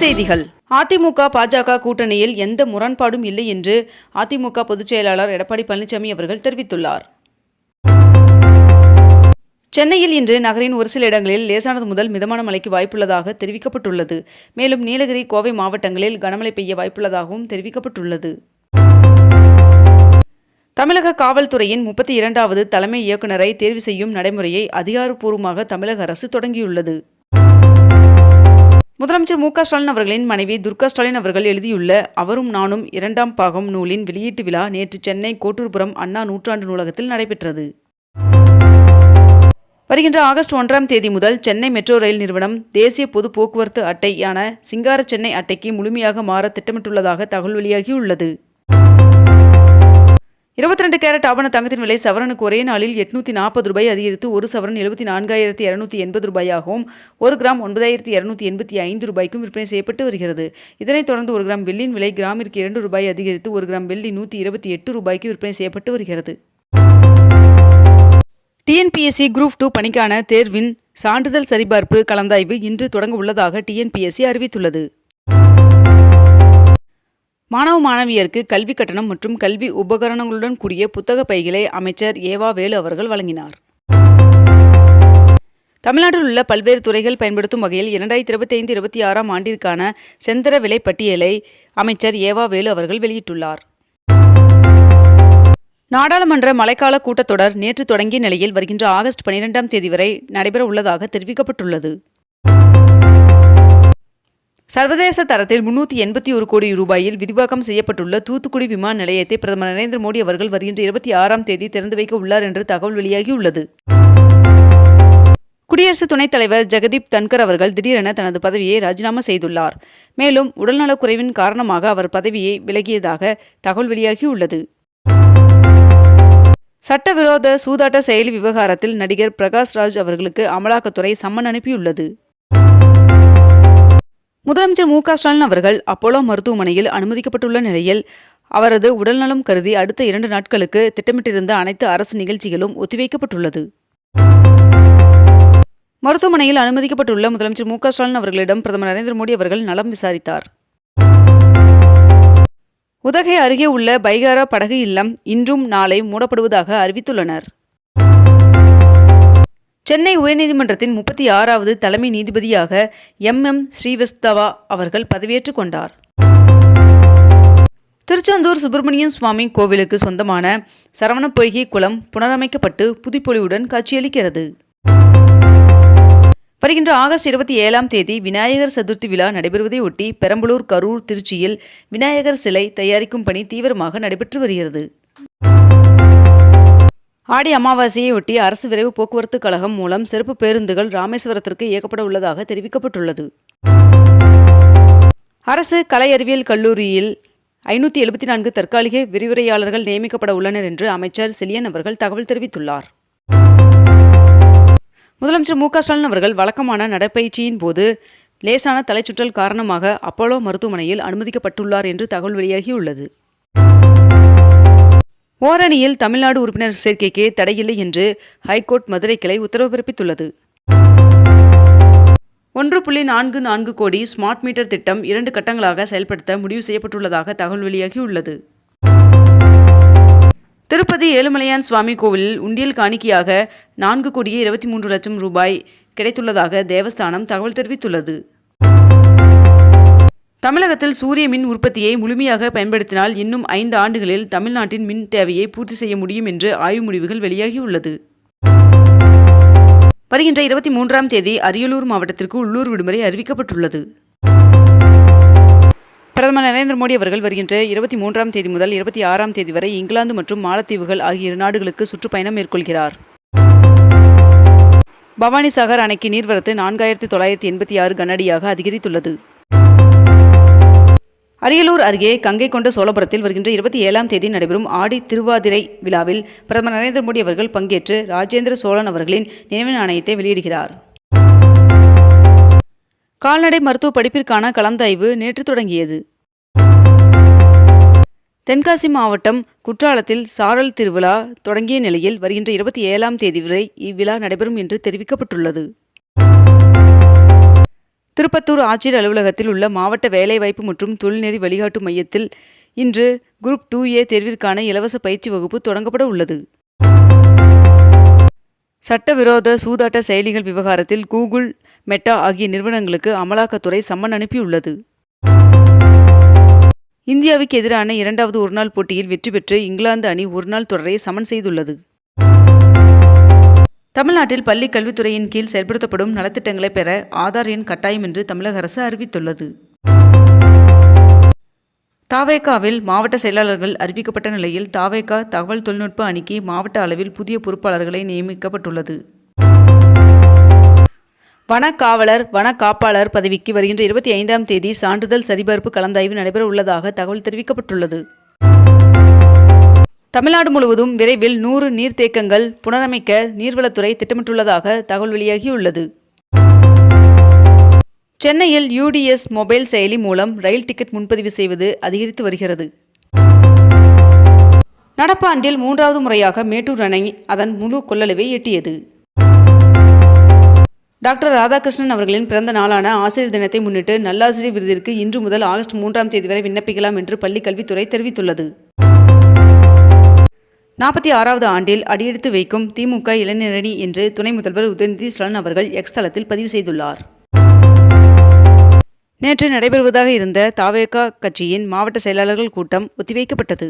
செய்திகள். அதிமுக பாஜக கூட்டணியில் எந்த முரண்பாடும் இல்லை என்று அதிமுக பொதுச் செயலாளர் எடப்பாடி பழனிசாமி அவர்கள் தெரிவித்துள்ளார். சென்னையில் இன்று நகரின் ஒரு சில இடங்களில் லேசானது முதல் மிதமான மழைக்கு வாய்ப்புள்ளதாக தெரிவிக்கப்பட்டுள்ளது. மேலும் நீலகிரி கோவை மாவட்டங்களில் கனமழை பெய்ய வாய்ப்புள்ளதாகவும் தெரிவிக்கப்பட்டுள்ளது. தமிழக காவல்துறையின் முப்பத்தி இரண்டாவது தலைமை இயக்குநரை தேர்வு செய்யும் நடைமுறையை அதிகாரப்பூர்வமாக தமிழக அரசு தொடங்கியுள்ளது. முதலமைச்சர் மு க ஸ்டாலின் அவர்களின் மனைவி துர்கா ஸ்டாலின் அவர்கள் எழுதியுள்ள அவரும் நானும் இரண்டாம் பாகம் நூலின் வெளியீட்டு விழா நேற்று சென்னை கோட்டூர்புரம் அண்ணா நூற்றாண்டு நூலகத்தில் நடைபெற்றது. வருகின்ற ஆகஸ்ட் ஒன்றாம் தேதி முதல் சென்னை மெட்ரோ ரயில் நிறுவனம் தேசிய பொது போக்குவரத்து அட்டையான சிங்கார சென்னை அட்டைக்கு முழுமையாக மாற திட்டமிட்டுள்ளதாக தகவல் வெளியாகியுள்ளது. இருபத்தி ரெண்டு கேரட் ஆபண தங்கத்தின் விலை சவரனுக்கு ஒரே நாளில் எட்நூத்தி நாற்பது ரூபாய் அதிகரித்து ஒரு சவரன் எழுபத்தி நான்காயிரத்தி இரநூத்தி எண்பது ரூபாயாகவும் ஒரு கிராம் ஒன்பதாயிரத்தி இரநூத்தி எண்பத்தி ஐந்து ரூபாய்க்கும் விற்பனை செய்யப்பட்டு வருகிறது. இதனைத் தொடர்ந்து ஒரு கிராம் வெள்ளியின் விலை கிராமிற்கு இரண்டு ரூபாய் அதிகரித்து ஒரு கிராம் வெள்ளி நூற்றி இருபத்தி எட்டு ரூபாய்க்கு விற்பனை செய்யப்பட்டு வருகிறது. டிஎன்பிஎஸ்சி குரூப் டூ பணிக்கான தேர்வின் சான்றிதழ் சரிபார்ப்பு கலந்தாய்வு இன்று தொடங்க உள்ளதாக டிஎன்பிஎஸ்சி அறிவித்துள்ளது. மாணவ மாணவியருக்கு கல்வி கட்டணம் மற்றும் கல்வி உபகரணங்களுடன் கூடிய புத்தக பைகளை அமைச்சர் ஏவா வேலு அவர்கள் வழங்கினார். தமிழ்நாட்டில் உள்ள பல்வேறு துறைகள் பயன்படுத்தும் வகையில் இரண்டாயிரத்தி இருபத்தி ஐந்து இருபத்தி ஆறாம் ஆண்டிற்கான செந்தர விலை பட்டியலை அமைச்சர் ஏவா வேலு அவர்கள் வெளியிட்டுள்ளார். நாடாளுமன்ற மழைக்கால கூட்டத்தொடர் நேற்று தொடங்கிய நிலையில் வருகின்ற ஆகஸ்ட் பனிரெண்டாம் தேதி வரை நடைபெற உள்ளதாக தெரிவிக்கப்பட்டுள்ளது. சர்வதேச தரத்தில் முன்னூற்றி எண்பத்தி ஒரு கோடி ரூபாயில் விரிவாக்கம் செய்யப்பட்டுள்ள தூத்துக்குடி விமான நிலையத்தை பிரதமர் நரேந்திர மோடி அவர்கள் வருகின்ற இருபத்தி ஆறாம் தேதி திறந்து வைக்க உள்ளார் என்று தகவல் வெளியாகியுள்ளது. குடியரசு துணைத் தலைவர் ஜெகதீப் தன்கர் அவர்கள் திடீரென தனது பதவியை ராஜினாமா செய்துள்ளார். மேலும் உடல்நலக்குறைவின் காரணமாக அவர் பதவியை விலகியதாக தகவல் வெளியாகியுள்ளது. சட்டவிரோத சூதாட்ட செயலி விவகாரத்தில் நடிகர் பிரகாஷ் ராஜ் அவர்களுக்கு அமலாக்கத்துறை சம்மன் அனுப்பியுள்ளது. முதலமைச்சர் மு க ஸ்டாலின் அவர்கள் அப்போலோ மருத்துவமனையில் அனுமதிக்கப்பட்டுள்ள நிலையில் அவரது உடல்நலம் கருதி அடுத்த இரண்டு நாட்களுக்கு திட்டமிட்டிருந்த அனைத்து அரசு நிகழ்ச்சிகளும் ஒத்திவைக்கப்பட்டுள்ளது. மருத்துவமனையில் அனுமதிக்கப்பட்டுள்ள முதலமைச்சர் மு க ஸ்டாலின் அவர்களிடம் பிரதமர் நரேந்திர மோடி அவர்கள் நலம் விசாரித்தார். உதகை அருகே உள்ள பைகாரா படகு இல்லம் இன்றும் நாளை மூடப்படுவதாக அறிவித்துள்ளனர். சென்னை உயர்நீதிமன்றத்தின் முப்பத்தி ஆறாவது தலைமை நீதிபதியாக எம். எம். ஸ்ரீவஸ்தவா அவர்கள் பதவியேற்றுக் கொண்டார். திருச்செந்தூர் சுப்பிரமணியன் சுவாமி கோவிலுக்கு சொந்தமான சரவணப்பொய்கை குளம் புனரமைக்கப்பட்டு புதுப்பொலிவுடன் காட்சியளிக்கிறது. வருகின்ற ஆகஸ்ட் இருபத்தி ஏழாம் தேதி விநாயகர் சதுர்த்தி விழா நடைபெறுவதை ஒட்டி பெரம்பலூர் கரூர் திருச்சியில் விநாயகர் சிலை தயாரிக்கும் பணி தீவிரமாக நடைபெற்று வருகிறது. ஆடி அமாவாசையை ஒட்டி அரசு விரைவு போக்குவரத்து கழகம் மூலம் சிறப்பு பேருந்துகள் ராமேஸ்வரத்திற்கு இயக்கப்பட உள்ளதாக தெரிவிக்கப்பட்டுள்ளது. அரசு கலை அறிவியல் கல்லூரியில் ஐநூற்றி எழுபத்தி நான்கு தற்காலிக விரிவுரையாளர்கள் நியமிக்கப்பட உள்ளனர் என்று அமைச்சர் செலியன் அவர்கள் தகவல் தெரிவித்துள்ளார். முதலமைச்சர் மு க ஸ்டாலின் அவர்கள் வழக்கமான நடைப்பயிற்சியின் போது லேசான தலைச்சுற்றல் காரணமாக அப்போலோ மருத்துவமனையில் அனுமதிக்கப்பட்டுள்ளார் என்று தகவல் வெளியாகியுள்ளது. ஓரணியில் தமிழ்நாடு உறுப்பினர் சேர்க்கைக்கு தடையில்லை என்று ஹைகோர்ட் மதுரை கிளை உத்தரவு பிறப்பித்துள்ளது. ஒன்று புள்ளி நான்கு நான்கு கோடி ஸ்மார்ட் மீட்டர் திட்டம் இரண்டு கட்டங்களாக செயல்படுத்த முடிவு செய்யப்பட்டுள்ளதாக தகவல் வெளியாகியுள்ளது. திருப்பதி ஏழுமலையான் சுவாமி கோவிலில் உண்டியல் காணிக்கையாக நான்கு கோடியே இருபத்தி மூன்று லட்சம் ரூபாய் கிடைத்துள்ளதாக தேவஸ்தானம் தகவல் தெரிவித்துள்ளது. தமிழகத்தில் சூரிய மின் உற்பத்தியை முழுமையாக பயன்படுத்தினால் இன்னும் ஐந்து ஆண்டுகளில் தமிழ்நாட்டின் மின் தேவையை பூர்த்தி செய்ய முடியும் என்று ஆய்வு முடிவுகள் வெளியாகியுள்ளது. வருகின்ற இருபத்தி மூன்றாம் தேதி அரியலூர் மாவட்டத்திற்கு உள்ளூர் விடுமுறை அறிவிக்கப்பட்டுள்ளது. பிரதமர் நரேந்திர மோடி அவர்கள் வருகின்ற இருபத்தி மூன்றாம் தேதி முதல் இருபத்தி ஆறாம் தேதி வரை இங்கிலாந்து மற்றும் மாலத்தீவுகள் ஆகிய இரு நாடுகளுக்கு சுற்றுப்பயணம் மேற்கொள்கிறார். பவானிசாகர் அணைக்கு நீர்வரத்து நான்காயிரத்தி தொள்ளாயிரத்தி எண்பத்தி ஆறு கனஅடியாக அதிகரித்துள்ளது. அரியலூர் அருகே கங்கை கொண்ட சோழபுரத்தில் வருகின்ற இருபத்தி ஏழாம் தேதி நடைபெறும் ஆடி திருவாதிரை விழாவில் பிரதமர் நரேந்திர மோடி அவர்கள் பங்கேற்று ராஜேந்திர சோழன் அவர்களின் நினைவு நாணயத்தை வெளியிடுகிறார். கால்நடை மருத்துவ படிப்பிற்கான கலந்தாய்வு நேற்று தொடங்கியது. தென்காசி மாவட்டம் குற்றாலத்தில் சாரல் திருவிழா தொடங்கிய நிலையில் வருகின்ற இருபத்தி ஏழாம் தேதி வரை இவ்விழா நடைபெறும் என்று தெரிவிக்கப்பட்டுள்ளது. திருப்பத்தூர் ஆட்சியர் அலுவலகத்தில் உள்ள மாவட்ட வேலைவாய்ப்பு மற்றும் தொழில்நெறி வழிகாட்டு மையத்தில் இன்று குரூப் டூ ஏ தேர்விற்கான இலவச பயிற்சி வகுப்பு தொடங்கப்பட உள்ளது. சட்டவிரோத சூதாட்ட செயலிகள் விவகாரத்தில் கூகுள் மெட்டா ஆகிய நிறுவனங்களுக்கு அமலாக்கத்துறை சம்மன் அனுப்பியுள்ளது. இந்தியாவுக்கு எதிரான இரண்டாவது ஒருநாள் போட்டியில் வெற்றி பெற்று இங்கிலாந்து அணி ஒருநாள் தொடரை சமன் செய்துள்ளது. தமிழ்நாட்டில் பள்ளி கல்வித்துறையின் கீழ் செயல்படுத்தப்படும் நலத்திட்டங்களை பெற ஆதார் எண் கட்டாயம் என்று தமிழக அரசு அறிவித்துள்ளது. தாவேகாவில் மாவட்ட செயலாளர்கள் அறிவிக்கப்பட்ட நிலையில் தாவேகா தகவல் தொழில்நுட்ப அணிக்கு மாவட்ட அளவில் புதிய பொறுப்பாளர்களை நியமிக்கப்பட்டுள்ளது. வன காவலர் வன காப்பாளர் பதவிக்கு வருகின்ற இருபத்தி ஐந்தாம் தேதி சான்றிதழ் சரிபார்ப்பு கலந்தாய்வு நடைபெற உள்ளதாக தகவல் தெரிவிக்கப்பட்டுள்ளது. தமிழ்நாடு முழுவதும் விரைவில் நூறு நீர்த்தேக்கங்கள் புனரமைக்க நீர்வளத்துறை திட்டமிட்டுள்ளதாக தகவல் வெளியாகியுள்ளது. சென்னையில் யூடிஎஸ் மொபைல் செயலி மூலம் ரயில் டிக்கெட் முன்பதிவு செய்வது அதிகரித்து வருகிறது. நடப்பாண்டில் மூன்றாவது முறையாக மேட்டூர் அணை அதன் முழு கொள்ளளவை எட்டியது. டாக்டர் ராதாகிருஷ்ணன் அவர்களின் பிறந்த நாளான ஆசிரியர் தினத்தை முன்னிட்டு நல்லாசிரியர் விருதிற்கு இன்று முதல் ஆகஸ்ட் மூன்றாம் தேதி வரை விண்ணப்பிக்கலாம் என்று பள்ளிக்கல்வித்துறை தெரிவித்துள்ளது. நாற்பத்தி ஆறாவது ஆண்டில் அடியெடுத்து வைக்கும் திமுக இளைஞரணி என்று துணை முதல்வர் உதயநிதி ஸ்டாலின் அவர்கள் எக்ஸ் தளத்தில் பதிவு செய்துள்ளார். நேற்று நடைபெறுவதாக இருந்த தாவேகா கட்சியின் மாவட்ட செயலாளர்கள் கூட்டம் ஒத்திவைக்கப்பட்டது.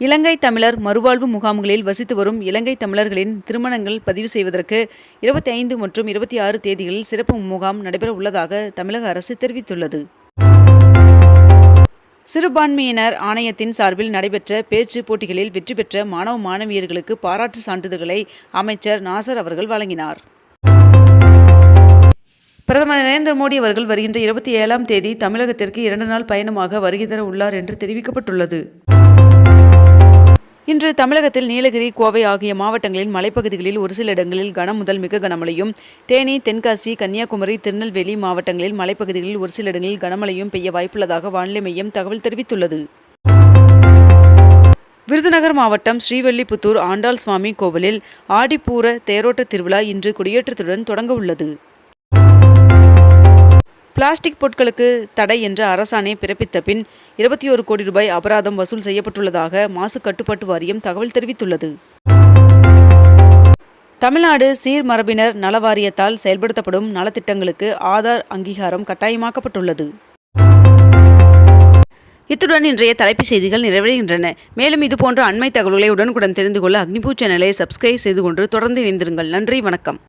இலங்கை தமிழர் மறுவாழ்வு முகாம்களில் வசித்து வரும் இலங்கை தமிழர்களின் திருமணங்கள் பதிவு செய்வதற்கு இருபத்தி ஐந்து மற்றும் இருபத்தி ஆறு தேதிகளில் சிறப்பு முகாம் நடைபெற உள்ளதாக தமிழக அரசு தெரிவித்துள்ளது. சிறுபான்மையினர் ஆணையத்தின் சார்பில் நடைபெற்ற பேச்சு போட்டிகளில் வெற்றி பெற்ற மாணவ மாணவியர்களுக்கு பாராட்டு சான்றிதழ்களை அமைச்சர் நாசர் அவர்கள் வழங்கினார். பிரதமர் நரேந்திர மோடி அவர்கள் வருகின்ற இருபத்தி ஏழாம் தேதி தமிழகத்திற்கு இரண்டு நாள் பயணமாக வருகை தர உள்ளார் என்று தெரிவிக்கப்பட்டுள்ளது. இன்று தமிழகத்தில் நீலகிரி கோவை ஆகிய மாவட்டங்களின் மலைப்பகுதிகளில் ஒரு சில இடங்களில் கனம் முதல் மிக கனமழையும் தேனி தென்காசி கன்னியாகுமரி திருநெல்வேலி மாவட்டங்களில் மலைப்பகுதிகளில் ஒரு சில இடங்களில் கனமழையும் பெய்ய வாய்ப்புள்ளதாக வானிலை மையம் தகவல் தெரிவித்துள்ளது. விருதுநகர் மாவட்டம் ஸ்ரீவல்லிபுத்தூர் ஆண்டாள் சுவாமி கோவிலில் ஆடிப்பூர தேரோட்ட திருவிழா இன்று கொடியேற்றத்துடன் தொடங்க உள்ளது. பிளாஸ்டிக் பொருட்களுக்கு தடை என்ற அரசாணை பிறப்பித்த பின் இருபத்தி ஒரு கோடி ரூபாய் அபராதம் வசூல் செய்யப்பட்டுள்ளதாக மாசு கட்டுப்பாட்டு வாரியம் தகவல் தெரிவித்துள்ளது. தமிழ்நாடு சீர்மரபினர் நல வாரியத்தால் செயல்படுத்தப்படும் நலத்திட்டங்களுக்கு ஆதார் அங்கீகாரம் கட்டாயமாக்கப்பட்டுள்ளது. இத்துடன் இன்றைய தலைப்புச் செய்திகள் நிறைவடைகின்றன. மேலும் இதுபோன்ற அண்மை தகவல்களை உடனுக்குடன் தெரிந்து கொள்ள அக்னிபூ சேனலை சப்ஸ்கிரைப் செய்து கொண்டு தொடர்ந்து இணைந்திருங்கள். நன்றி வணக்கம்.